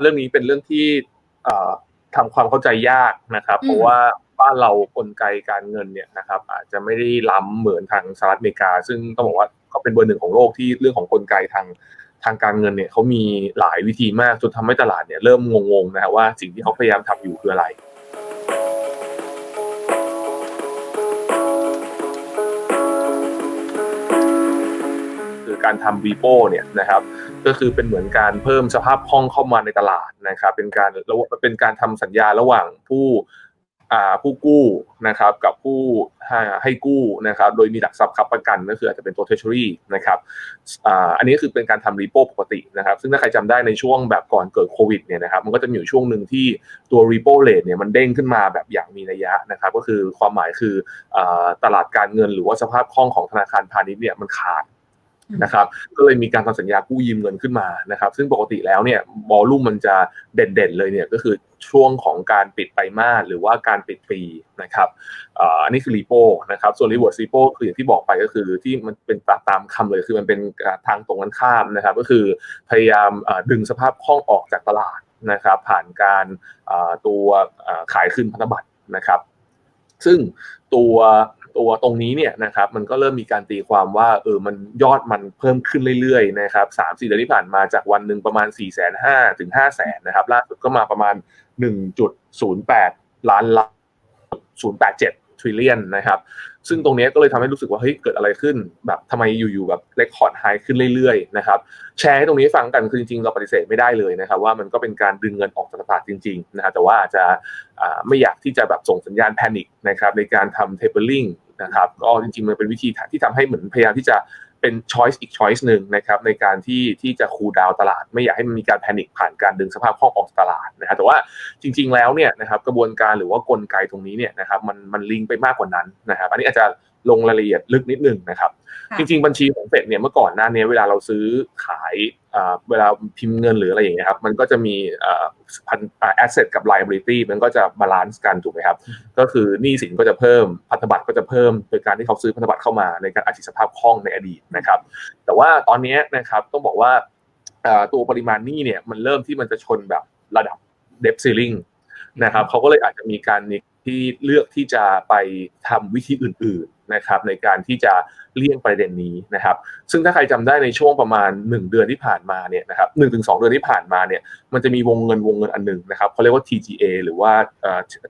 เรื่องนี้เป็นเรื่องที่เอ่อทำความเข้าใจยากนะครับอืมเพราะว่าบ้านเรากลไกการเงินเนี่ยนะครับ อาจจะไม่ได้ล้ำเหมือนทางสหรัฐอเมริกา ซึ่งต้องบอกว่าเขาเป็นเบอร์หนึ่งของโลกที่เรื่องของกลไกทางทางการเงินเนี่ยเขามีหลายวิธีมากจนทำให้ตลาดเนี่ยเริ่มงงๆนะครับว่าสิ่งที่เขาพยายามทำอยู่คืออะไร การทำรีโปเนี่ยนะครับก็คือเป็นเหมือนการเพิ่มสภาพคล่องเข้ามาในตลาดนะครับเป็นการเป็นการทำสัญญาระหว่างผู้ผู้กู้นะครับกับผู้ให้กู้นะครับโดยมีหลักทรัพย์ค้ำประกันก็คืออาจจะเป็นตัว treasury นะครับอ,อันนี้คือเป็นการทำรีโปปกตินะครับซึ่งถ้าใครจำได้ในช่วงแบบก่อนเกิดโควิดเนี่ยนะครับมันก็จะมีอยู่ช่วงหนึ่งที่ตัว repo rate เนี่ยมันเด้งขึ้นมาแบบอย่างมีนัยยะนะครับก็คือความหมายคืออตลาดการเงินหรือว่าสภาพคล่องของธนาคารพาณิชย์เนี่ยมันขาด นะครับก็เลยมีการทำสัญญากู้ยืมเงินขึ้นมานะครับ ซึ่งปกติแล้วเนี่ยวอลลุ่มมันจะเด่นๆเลยเนี่ยก็คือช่วงของการปิดไตรมาสหรือว่าการปิดปีนะครับอันนี้คือรีโปนะครับส่วนรีเวิร์สรีโปคืออย่างที่บอกไปก็คือที่มันเป็นตามคำเลยคือมันเป็นทางตรงกันข้ามนะครับ ก็คือพยายามดึงสภาพคล่องออกจากตลาดนะครับผ่านการตัวขายคืนพันธบัตรนะครับ ซึ่งตัว ตัวตรงนี้เนี่ยนะครับมันก็เริ่มมีการตีความว่าเออมันยอดมันเพิ่มขึ้นเรื่อยๆนะครับสามสี่เดือนที่ผ่านมาจากวันหนึ่งประมาณ4ี่แสนห้าถึงห้าแสนนะครับล่าสุดก็มาประมาณ 1.08 ล้านล้าน087 trillion นนะครับซึ่งตรงนี้ก็เลยทำให้รู้สึกว่าเฮ้ยเกิดอะไรขึ้น แบบทำไมอยู่ๆแบบเรคคอร์ดไฮขึ้นเรื่อยๆนะครับแชร์ให้ตรงนี้ให้ฟังกันคือจริงๆ เราปฏิเสธไม่ได้เลยนะครับว่ามันก็เป็นการดึงเงินออกจากตลาดจริงๆนะครับแต่ว่าอาจจะไม่อยากที่จะแบบส่งสัญญาณแพนิคนะครับในการทำ tapering นะครับก็จริงๆมันเป็นวิธีที่ทำให้เหมือนพยายามที่จะเป็น choice อีก choice หนึ่งนะครับในการที่ที่จะคูลดาวตลาด ไม่อยากให้มันมีการแพนิคผ่านการดึงสภาพคล่องออกตลาดนะครับแต่ว่าจริง ๆแล้วเนี่ยนะครับกระบวนการหรือว่ากลไกตรงนี้เนี่ยนะครับมันมันลิงไปมากกว่านั้นนะครับอันนี้อาจจะ ลงรายละเอียดลึกนิดนึงนะครับค่ะจริง ๆ บัญชีของเฟดเนี่ยเมื่อก่อนหน้านี้เวลาเราซื้อขายอ่าเวลาพิมพ์เงินหรืออะไรอย่างเงี้ยครับมันก็จะมีอ่าพันอ่า asset กับ liability มันก็จะบาลานซ์กันถูกไหมครับ ก็คือหนี้สินก็จะเพิ่มพันธบัตรก็จะเพิ่มโดยการที่เขาซื้อพันธบัตรเข้ามาในการอาชีพสภาพคล่องในอดีตนะครับ แต่ว่าตอนนี้นะครับต้องบอกว่าอ่าตัวปริมาณหนี้เนี่ยมันเริ่มที่มันจะชนแบบระดับ debt ceiling นะครับเขาก็เลยอาจจะมีการ ที่เลือกที่จะไปทำวิธีอื่น ๆนะครับ ในการที่จะเลี่ยงประเด็นนี้นะครับ ซึ่งถ้าใครจำได้ในช่วงประมาณ 1 เดือนที่ผ่านมาเนี่ยนะครับหนึ่งถึงสเดือนที่ผ่านมาเนี่ยมันจะมีวงเงินวงเงินอันหนึ่งนะครับเขาเรียกว่า TGA หรือว่า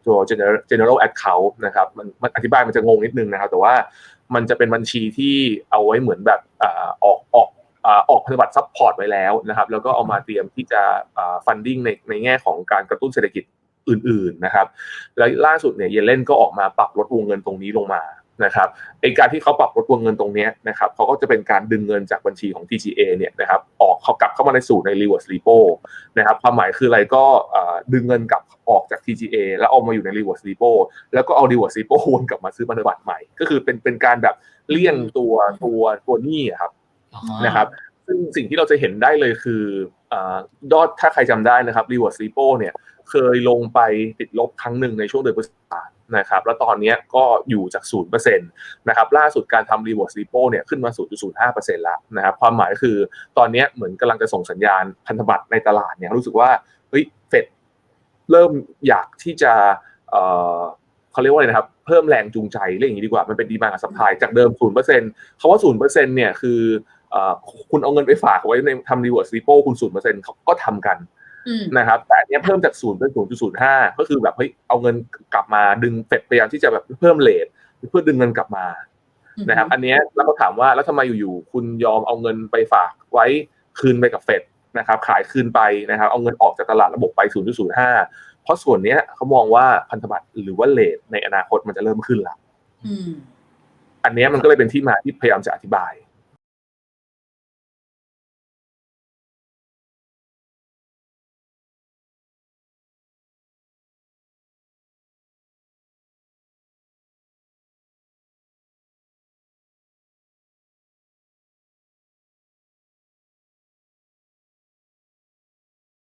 ตัว general Account นะครับมันมันอธิบายมันจะงงนิดนึงนะครับ แต่ว่ามันจะเป็นบัญชีที่เอาไว้เหมือนแบบออกออกออกพันธบัตรซัพพอร์ตไว้แล้วนะครับ แล้วก็เอามาเตรียมที่จะอ่า funding ในในแง่ของการกระตุ้นเศรษฐกิจ อื่นๆนะครับ แล้วล่าสุดเนี่ยเยเลนก็ออกมาปรับลดวงเงินตรงนี้ลงมานะครับไอการที่เขาปรับลดวงเงินตรงเนี้ยนะครับเขาก็จะเป็นการดึงเงินจากบัญชีของ TGA เนี่ยนะครับออกเขากลับเข้ามาในสู่ใน reverse repo นะครับความหมายคืออะไรก็เอ่อดึงเงินกลับออกจาก TGA แล้วเอามาอยู่ใน reverse repo แล้วก็เอา reverse repo วนกลับมาซื้อพันธบัตรใหม่ ก็คือเป็นเป็นการแบบเลี่ยงตัวตัวตัวหนี้อะครับอ๋อนะครับ ซึ่งสิ่งที่เราจะเห็นได้เลยคืออยอดถ้าใครจำได้นะครับ reverse repo เนี่ยเคยลงไปติดลบครั้งหนึ่งในช่วงเดือนพฤษภาคมนะครับแล้วตอนนี้ก็อยู่จาก 0%นะครับล่าสุดการทำ reverse repo เนี่ยขึ้นมา 0.05%แล้วนะครับความหมายคือตอนนี้เหมือนกำลังจะส่งสัญญาณพันธบัตรในตลาดเนี่ยรู้สึกว่าเฮ้ยเฟดเริ่มอยากที่จะเขาเรียกว่าอะไรนะครับเพิ่มแรงจูงใจเรื่องอย่างนี้ดีกว่ามันเป็นดีมากับซัพพายจากเดิม 0%เขาว่า 0%เนี่ยคือเอ่อ คุณเอาเงินไปฝากไว้ในทำ reverse repo คุณ0%เขาก็ทำกันอืมนะครับ แต่อันเนี้ยเพิ่มจากศูนย์เป็นศูนย์จุดศูนย์ห้าก็คือแบบเฮ้ยเอาเงินกลับมาดึงเฟดพยายามที่จะแบบเพิ่มเลทเพื่อดึงเงินกลับมานะครับ อันเนี้ยแล้วก็ถามว่าแล้วทำไมอยู่ๆคุณยอมเอาเงินไปฝากไว้คืนไปกับเฟดนะครับขายคืนไปนะครับ เอาเงินออกจากตลาดระบบไป 0.05 เพราะส่วนเนี้ยเขามองว่าพันธบัตรหรือว่าเลทในอนาคตมันจะเริ่มขึ้นละอืมอันเนี้ยมันก็เลยเป็นที่มาที่พยายามจะอธิบาย